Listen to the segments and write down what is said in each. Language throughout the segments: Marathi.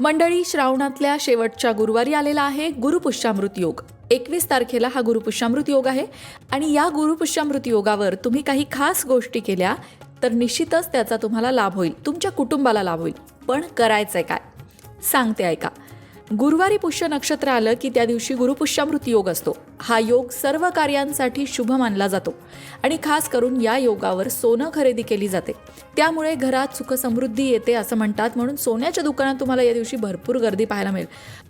मंडळी श्रावणातल्या शेवटच्या गुरुवारी आलेला आहे गुरुपुष्यामृत योग. एकवीस तारखेला हा गुरुपुष्यामृत योग आहे आणि या गुरुपुष्यामृत योगावर तुम्ही काही खास गोष्टी केल्या तर निश्चितच त्याचा तुम्हाला लाभ होईल. तुमच्या कुटुंबाला लाभ होईल. पण करायचंय काय? सांगते ऐका. गुरुवारी पुष्य नक्षत्र आलं की त्या दिवशी गुरुपुष्यामृत योग असतो. हा योग सर्व कार्यांसाठी शुभ मानला जातो. आणि खास करून या योगावर सोनं खरेदी केली जाते. त्यामुळे घरात सुखसमृद्धी येते असं म्हणतात. म्हणून सोन्याच्या दुकानात तुम्हाला या दिवशी भरपूर गर्दी पाहायला मिळेल.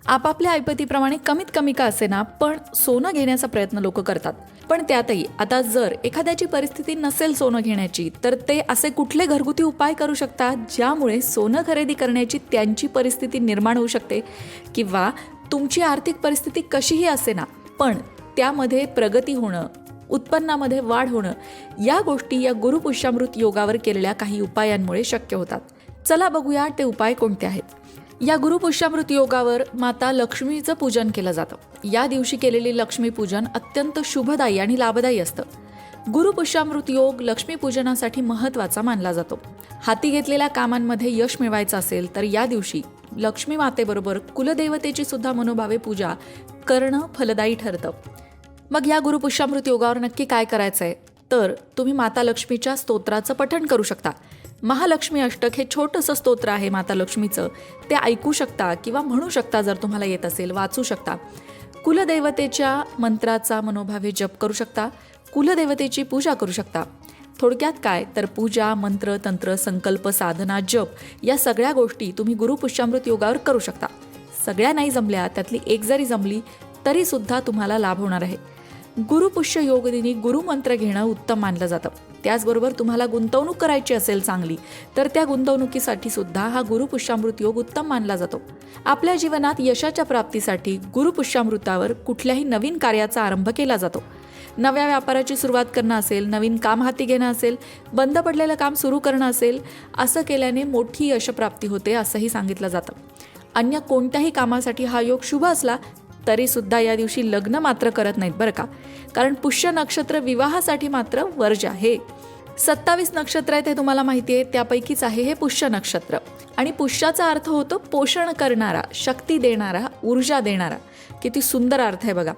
आपापल्या ऐपतीप्रमाणे कमीत कमी का असेना पण सोनं घेण्याचा प्रयत्न लोक करतात. पण त्यातही आता जर एखाद्याची परिस्थिती नसेल सोनं घेण्याची तर ते असे कुठले घरगुती उपाय करू शकतात ज्यामुळे सोनं खरेदी करण्याची त्यांची परिस्थिती निर्माण होऊ शकते? किंवा तुमची आर्थिक परिस्थिती कशीही असे ना पण त्यामध्ये प्रगती होणं उत्पन्नामध्ये वाढ होणं या गोष्टी या गुरुपुष्यामृत योगावर केलेल्या काही उपायांमुळे शक्य होतात. चला बघूया ते उपाय कोणते आहेत. या गुरुपुष्यामृत योगावर माता लक्ष्मीचं पूजन केलं जातं. या दिवशी केलेले लक्ष्मीपूजन अत्यंत शुभदायी आणि लाभदायी असतं. गुरुपुष्यामृत योग लक्ष्मीपूजनासाठी महत्त्वाचा मानला जातो. हाती घेतलेल्या कामांमध्ये यश मिळवायचं असेल तर या दिवशी लक्ष्मी मातेबरोबर कुलदेवतेची सुद्धा मनोभावे पूजा करणं फलदायी ठरतं. मग या गुरुपुष्यामृत योगावर नक्की काय करायचं आहे तर तुम्ही माता लक्ष्मीच्या स्तोत्राचं पठण करू शकता. महालक्ष्मी अष्टक हे छोटंसं स्तोत्र आहे माता लक्ष्मीचं. ते ऐकू शकता किंवा म्हणू शकता जर तुम्हाला येत असेल वाचू शकता. कुलदेवतेच्या मंत्राचा मनोभावे जप करू शकता. कुलदेवतेची पूजा करू शकता. थोडक्यात काय? तर पूजा मंत्र तंत्र संकल्प साधना जप या सगळ्या गोष्टी तुम्ही गुरुपुष्यामृत योगावर करू शकता. सगळ्या नाही जमल्या त्यातली एक जरी जमली तरी सुद्धा तुम्हाला लाभ होणार आहे. गुरुपुष्य योगदिनी गुरुमंत्र घेणं उत्तम मानलं जातं. त्याचबरोबर तुम्हाला गुंतवणूक करायची असेल चांगली तर त्या गुंतवणुकीसाठी सुद्धा हा गुरुपुष्यामृत योग उत्तम मानला जातो. आपल्या जीवनात यशाच्या प्राप्तीसाठी गुरुपुष्यामृतावर कुठल्याही नवीन कार्याचा आरंभ केला जातो. नव्या व्यापाराची सुरुवात करणं असेल नवीन काम हाती घेणं असेल बंद पडलेलं काम सुरू करणं असेल असं केल्याने मोठी यशप्राप्ती होते असंही सांगितलं जातं. अन्य कोणत्याही कामासाठी हा योग शुभ असला तरी सुद्धा या दिवशी लग्न मात्र करत नाहीत बरं का? कारण पुष्य नक्षत्र विवाहासाठी मात्र वर्ज आहे. सत्तावीस नक्षत्र आहे ते तुम्हाला माहिती आहे त्यापैकीच आहे हे पुष्य नक्षत्र. आणि पुष्याचा अर्थ होतो पोषण करणारा शक्ती देणारा ऊर्जा देणारा. किती सुंदर अर्थ आहे बघा.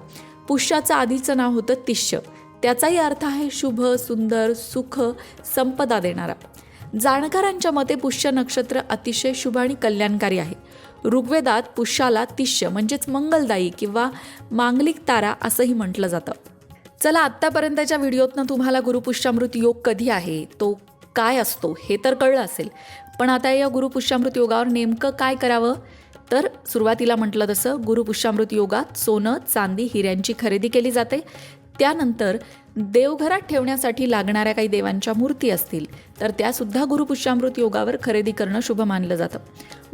पुष्याचं आधीचं नाव होतं तिष्य त्याचाही अर्थ आहे शुभ सुंदर सुख संपदा देणारा. जाणकारांच्या मते पुष्य नक्षत्र अतिशय शुभ आणि कल्याणकारी आहे. ऋग्वेदात पुष्याला तिष्य म्हणजेच मंगलदायी किंवा मांगलिक तारा असंही म्हटलं जातं. चला आत्तापर्यंतच्या व्हिडिओतनं तुम्हाला गुरुपुष्यामृत योग कधी आहे तो काय असतो हे तर कळलं असेल. पण आता या गुरुपुष्यामृत योगावर नेमकं काय करावं? तर सुरुवातीला म्हटलं तसं गुरुपुष्यामृत योगात सोनं चांदी हिऱ्यांची खरेदी केली जाते. त्यानंतर देवघरात ठेवण्यासाठी लागणाऱ्या काही देवांच्या मूर्ती असतील तर त्यासुद्धा गुरुपुष्यामृत योगावर खरेदी करणं शुभ मानलं जातं.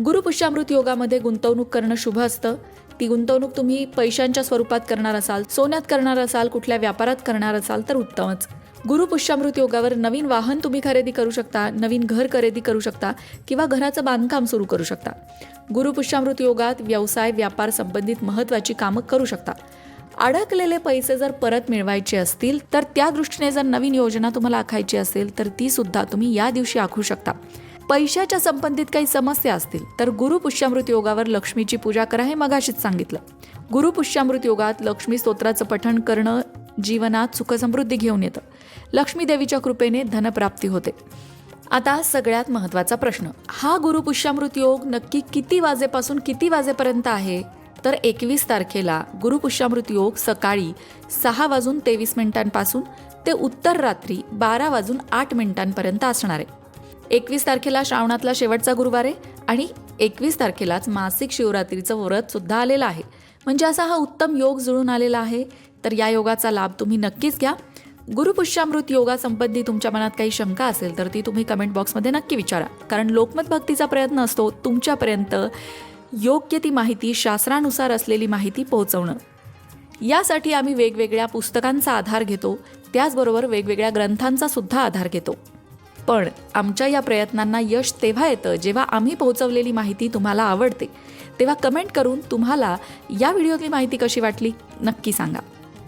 गुरुपुष्यामृत योगामध्ये गुंतवणूक करणं शुभ असतं. ती गुंतवणूक तुम्ही पैशांच्या स्वरूपात करणार असाल सोन्यात करणार असाल कुठल्या व्यापारात करणार असाल तर उत्तमच. गुरु पुष्यामृत योगावर नवीन वाहन तुम्ही खरेदी करू शकता नवीन घर खरेदी करू शकता किंवा घराचं बांधकाम सुरू करू शकता. गुरु पुष्यामृत योगात व्यवसाय व्यापार संबंधित महत्त्वाची कामं करू शकता. अडकलेले पैसे जर परत मिळवायचे असतील तर त्या दृष्टीने जर नवीन योजना तुम्हाला आखायची असेल तर ती सुद्धा तुम्ही या दिवशी आखू शकता. पैशाच्या संबंधित काही समस्या असतील तर गुरु पुष्यामृत योगावर लक्ष्मीची पूजा करा हे मगाशीच सांगितलं. गुरु पुष्यामृत योगात लक्ष्मी स्तोत्राचं पठण करणं जीवनात सुखसमृद्धी घेऊन येतं. लक्ष्मीदेवीच्या कृपेने धनप्राप्ती होते. आता सगळ्यात महत्त्वाचा प्रश्न. हा गुरुपुष्यामृत योग नक्की किती वाजेपासून किती वाजेपर्यंत आहे? तर एकवीस तारखेला गुरुपुष्यामृत योग सकाळी सहा वाजून तेवीस मिनिटांपासून ते उत्तर रात्री बारा वाजून आठ मिनिटांपर्यंत असणार आहे. एकवीस तारखेला श्रावणातला शेवटचा गुरुवार आहे आणि एकवीस तारखेलाच मासिक शिवरात्रीचं व्रत सुद्धा आलेलं आहे. म्हणजे असा हा उत्तम योग जुळून आलेला आहे. तर या योगाचा लाभ तुम्ही नक्कीच घ्या. गुरुपुष्यामृत योगासंबंधी तुमच्या मनात काही शंका असेल तर ती तुम्ही कमेंट बॉक्समध्ये नक्की विचारा. कारण लोकमत भक्तीचा प्रयत्न असतो तुमच्यापर्यंत योग्य ती माहिती शास्त्रानुसार असलेली माहिती पोहोचवणं. यासाठी आम्ही वेगवेगळ्या पुस्तकांचा आधार घेतो त्याचबरोबर वेगवेगळ्या ग्रंथांचा सुद्धा आधार घेतो. पण आमच्या या प्रयत्नांना यश तेव्हा येतं जेव्हा आम्ही पोहोचवलेली माहिती तुम्हाला आवडते. तेव्हा कमेंट करून तुम्हाला या व्हिडिओतली माहिती कशी वाटली नक्की सांगा.